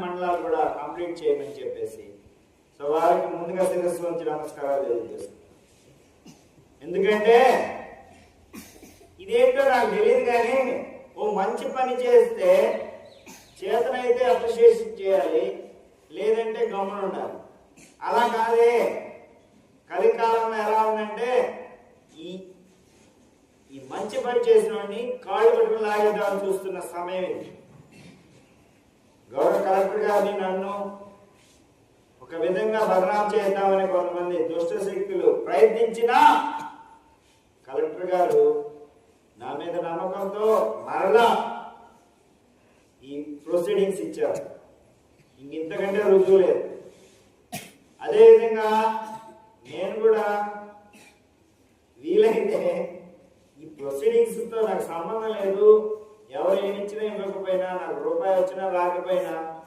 మండలాలు కూడా కంప్లీట్ చేయమని చెప్పేసి. సో వారికి ముందుగా శిరస్సు వంచి నమస్కారాలు తెలియజేస్తున్నాను. ఎందుకంటే ఇదేంటో నాకు తెలియదు కానీ ఓ మంచి పని చేస్తే చేతనైతే అప్రిషియేషన్ చేయాలి లేదంటే గమనం ఉండాలి. అలా కాదే. కలికాలంలో ఎలా ఉందంటే ఈ ఈ మంచి పని చేసిన వాడిని కాళ్ళు పట్టుకుని లాగేద్దామని చూస్తున్న సమయం ఇది. గౌరవ కలెక్టర్ గారిని నన్ను ఒక విధంగా బదనాం చేద్దామని కొంతమంది దుష్ట శక్తులు ప్రయత్నించినా కలెక్టర్ గారు నా మీద నమ్మకంతో మరలా ఈ ప్రొసీడింగ్స్ ఇచ్చారు. ఇంక ఇంతకంటే రుజువు లేదు. అదేవిధంగా నేను కూడా వీలైతే ఈ ప్రొసీడింగ్స్తో నాకు సంబంధం లేదు. रुपये वाक